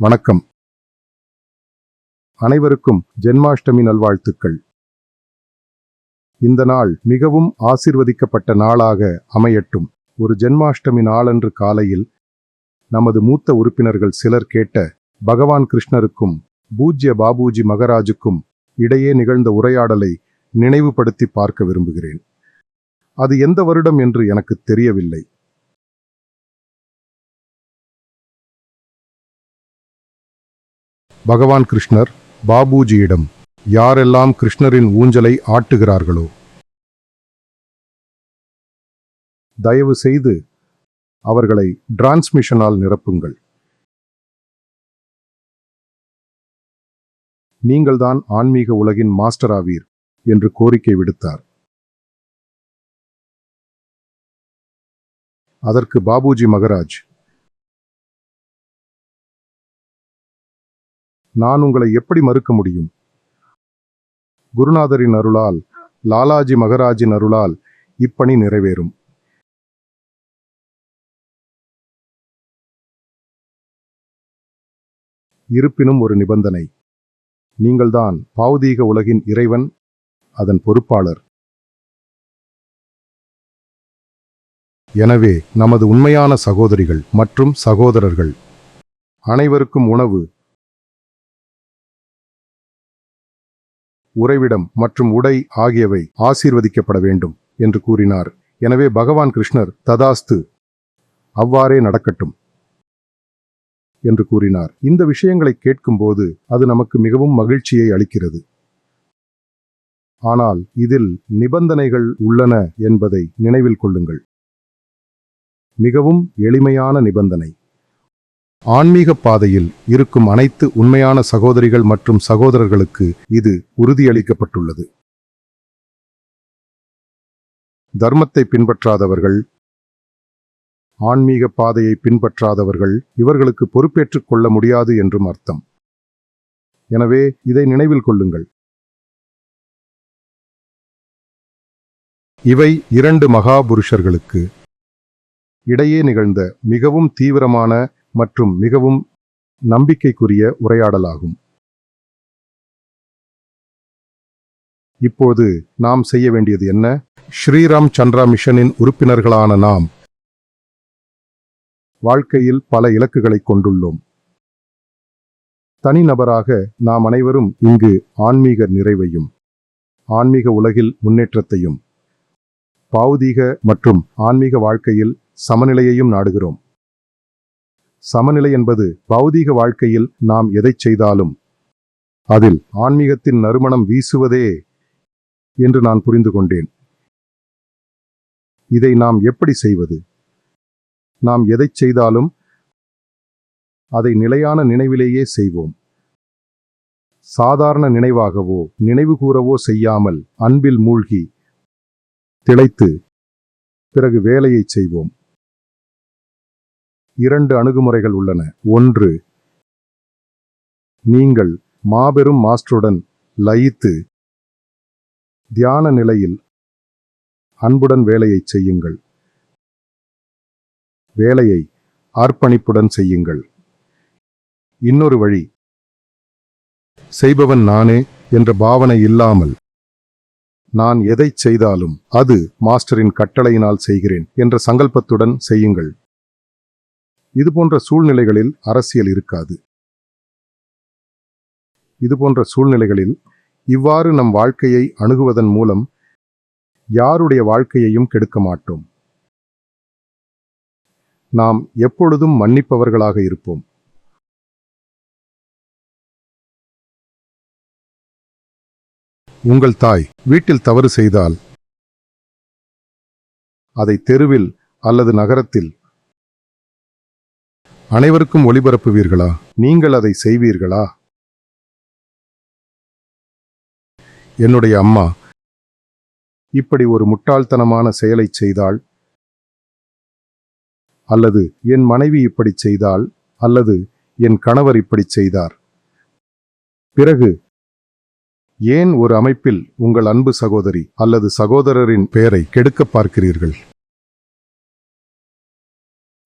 வணக்கம். அனைவருக்கும் ஜென்மாஷ்டமி நல்வாழ்த்துக்கள். இந்த நாள் மிகவும் ஆசிர்வதிக்கப்பட்ட நாளாக அமையட்டும். ஒரு ஜென்மாஷ்டமி நாளன்று காலையில் நமது மூத்த உறுப்பினர்கள் சிலர் கேட்ட பகவான் கிருஷ்ணருக்கும் பூஜ்ய பாபூஜி மகராஜுக்கும் இடையே நிகழ்ந்த உரையாடலை நினைவுபடுத்தி பார்க்க விரும்புகிறேன். அது எந்த வருடம் என்று எனக்கு தெரியவில்லை. பகவான் கிருஷ்ணர் பாபூஜியிடம் யாரெல்லாம் கிருஷ்ணரின் ஊஞ்சலை ஆட்டுகிறார்களோ தயவு செய்து அவர்களை டிரான்ஸ்மிஷனால் நிரப்புங்கள். நீங்கள்தான் ஆன்மீக உலகின் மாஸ்டர் ஆவீர் என்று கோரிக்கை விடுத்தார். அதற்கு பாபூஜி மகராஜ் நான் உங்களை எப்படி மறுக்க முடியும்? குருநாதரின் அருளால் லாலாஜி மகராஜின் அருளால் இப்பணி நிறைவேறும். இருப்பினும் ஒரு நிபந்தனை. நீங்கள்தான் பாவுதீக உலகின் இறைவன் அதன் பொறுப்பாளர். எனவே நமது உண்மையான சகோதரிகள் மற்றும் சகோதரர்கள் அனைவருக்கும் உணவு உறைவிடம் மற்றும் உடை ஆகியவை ஆசீர்வதிக்கப்பட வேண்டும் என்று கூறினார். எனவே பகவான் கிருஷ்ணர் ததாஸ்து அவ்வாறே நடக்கட்டும் என்று கூறினார். இந்த விஷயங்களை கேட்கும்போது அது நமக்கு மிகவும் மகிழ்ச்சியை அளிக்கிறது. ஆனால் இதில் நிபந்தனைகள் உள்ளன என்பதை நினைவில் கொள்ளுங்கள். மிகவும் எளிமையான நிபந்தனை. ஆன்மீக பாதையில் இருக்கும் அனைத்து உண்மையான சகோதரிகள் மற்றும் சகோதரர்களுக்கு இது உறுதியளிக்கப்பட்டுள்ளது. தர்மத்தை பின்பற்றாதவர்கள் ஆன்மீக பாதையை பின்பற்றாதவர்கள் இவர்களுக்கு பொறுப்பேற்றுக் கொள்ள முடியாது என்றும் அர்த்தம். எனவே இதை நினைவில் கொள்ளுங்கள். இவை இரண்டு மகாபுருஷர்களுக்கு இடையே நிகழ்ந்த மிகவும் தீவிரமான மற்றும் மிகவும் நம்பிக்கைக்குரிய உரையாடலாகும். இப்போது நாம் செய்ய வேண்டியது என்ன? ஸ்ரீராம் சந்திரா மிஷனின் உறுப்பினர்களான நாம் வாழ்க்கையில் பல இலக்குகளை கொண்டுள்ளோம். தனிநபராக நாம் அனைவரும் இங்கு ஆன்மீக நிறைவையும் ஆன்மீக உலகில் முன்னேற்றத்தையும் பௌதீக மற்றும் ஆன்மீக வாழ்க்கையில் சமநிலையையும் நாடுகிறோம். சமநிலை என்பது பௌதீக வாழ்க்கையில் நாம் எதை செய்தாலும் அதில் ஆன்மீகத்தின் நறுமணம் வீசுவதே என்று நான் புரிந்து கொண்டேன். இதை நாம் எப்படி செய்வது? நாம் எதை செய்தாலும் அதை நிலையான நினைவிலேயே செய்வோம். சாதாரண நினைவாகவோ நினைவு கூறவோ செய்யாமல் அன்பில் மூழ்கி திளைத்து பிறகு வேலையைச் செய்வோம். இரண்டு அணுகுமுறைகள் உள்ளன. ஒன்று நீங்கள் மாபெரும் மாஸ்டருடன் லயித்து தியான நிலையில் அன்புடன் வேலையைச் செய்யுங்கள். வேலையை அர்ப்பணிப்புடன் செய்யுங்கள். இன்னொரு வழி செய்பவன் நானே என்ற பாவனை இல்லாமல் நான் எதைச் செய்தாலும் அது மாஸ்டரின் கட்டளையினால் செய்கிறேன் என்ற சங்கல்பத்துடன் செய்யுங்கள். இதுபோன்ற சூழ்நிலைகளில் அரசியல் இருக்காது. இதுபோன்ற சூழ்நிலைகளில் இவ்வாறு நம் வாழ்க்கையை அணுகுவதன் மூலம் யாருடைய வாழ்க்கையையும் கெடுக்க மாட்டோம். நாம் எப்பொழுதும் மன்னிப்பவர்களாக இருப்போம். உங்கள் தாய் வீட்டில் தவறு செய்தால் அதை தெருவில் அல்லது நகரத்தில் அனைவருக்கும் ஒளிபரப்புவீர்களா? நீங்கள் அதை செய்வீர்களா? என்னுடைய அம்மா இப்படி ஒரு முட்டாள்தனமான செயலை செய்தால் அல்லது என் மனைவி இப்படி செய்தால் அல்லது என் கணவர் இப்படி செய்தார்? பிறகு ஏன் ஒரு அமைப்பில் உங்கள் அன்பு சகோதரி அல்லது சகோதரரின் பெயரை கெடுக்க பார்க்கிறீர்கள்?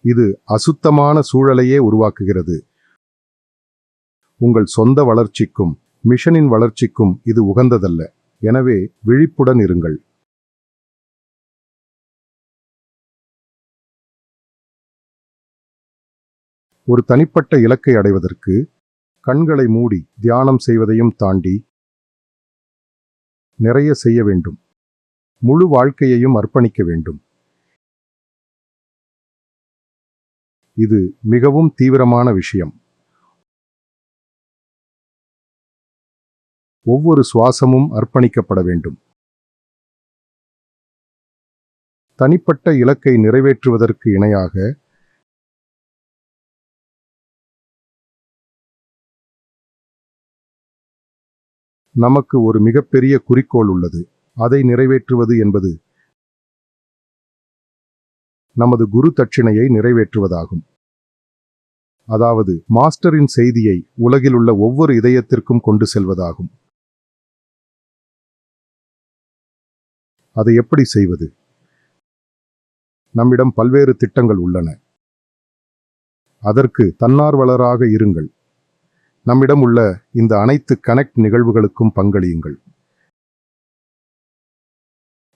இது அசுத்தமான சூழலையே உருவாக்குகிறது. உங்கள் சொந்த வளர்ச்சிக்கும் மிஷனின் வளர்ச்சிக்கும் இது உகந்ததல்ல. எனவே விழிப்புடன் இருங்கள். ஒரு தனிப்பட்ட இலக்கை அடைவதற்கு கண்களை மூடி தியானம் செய்வதையும் தாண்டி நிறைய செய்ய வேண்டும். முழு வாழ்க்கையையும் அர்ப்பணிக்க வேண்டும். இது மிகவும் தீவிரமான விஷயம். ஒவ்வொரு சுவாசமும் அர்ப்பணிக்கப்பட வேண்டும். தனிப்பட்ட இலக்கை நிறைவேற்றுவதற்கு இணையாக நமக்கு ஒரு மிகப்பெரிய குறிக்கோள் உள்ளது. அதை நிறைவேற்றுவது என்பது நமது குரு தட்சிணையை நிறைவேற்றுவதாகும். அதாவது மாஸ்டரின் செய்தியை உலகிலுள்ள ஒவ்வொரு இதயத்திற்கும் கொண்டு செல்வதாகும். அதை எப்படி செய்வது? நம்மிடம் பல்வேறு திட்டங்கள் உள்ளன. அதற்கு தன்னார்வலராக இருங்கள். நம்மிடம் உள்ள இந்த அனைத்து கனெக்ட் நிகழ்வுகளுக்கும் பங்களியுங்கள்.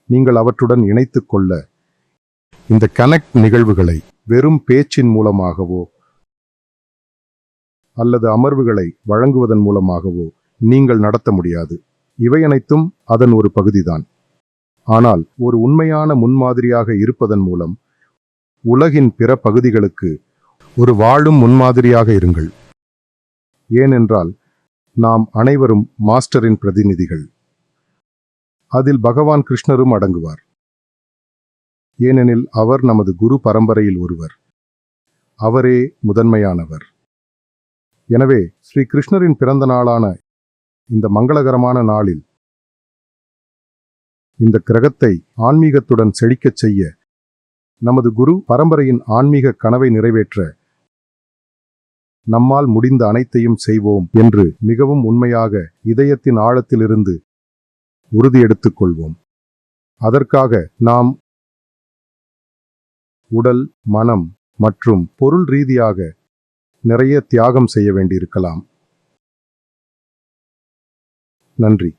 நீங்கள் அவற்றுடன் இணைத்துக் கொள்ள இந்த கனெக்ட் நிகழ்வுகளை வெறும் பேச்சின் மூலமாகவோ அல்லது அமர்வுகளை வழங்குவதன் மூலமாகவோ நீங்கள் நடத்த முடியாது. இவை அனைத்தும் அதன் ஒரு பகுதிதான். ஆனால் ஒரு உண்மையான முன்மாதிரியாக இருப்பதன் மூலம் உலகின் பிற பகுதிகளுக்கு ஒரு வாழும் முன்மாதிரியாக இருங்கள். ஏனென்றால் நாம் அனைவரும் மாஸ்டரின் பிரதிநிதிகள். அதில் பகவான் கிருஷ்ணரும் அடங்குவார். ஏனெனில் அவர் நமது குரு பரம்பரையில் ஒருவர். அவரே முதன்மையானவர். எனவே ஸ்ரீ கிருஷ்ணரின் பிறந்த நாளான இந்த மங்களகரமான நாளில் இந்த கிரகத்தை ஆன்மீகத்துடன் செழிக்கச் செய்ய நமது குரு பரம்பரையின் ஆன்மீக கனவை நிறைவேற்ற நம்மால் முடிந்த அனைத்தையும் செய்வோம் என்று மிகவும் உண்மையாக இதயத்தின் ஆழத்திலிருந்து உறுதி எடுத்துக்கொள்வோம் அதற்காக நாம் உடல் மனம் மற்றும் பொருள் ரீதியாக நிறைய தியாகம் செய்ய வேண்டியிருக்கலாம். நன்றி.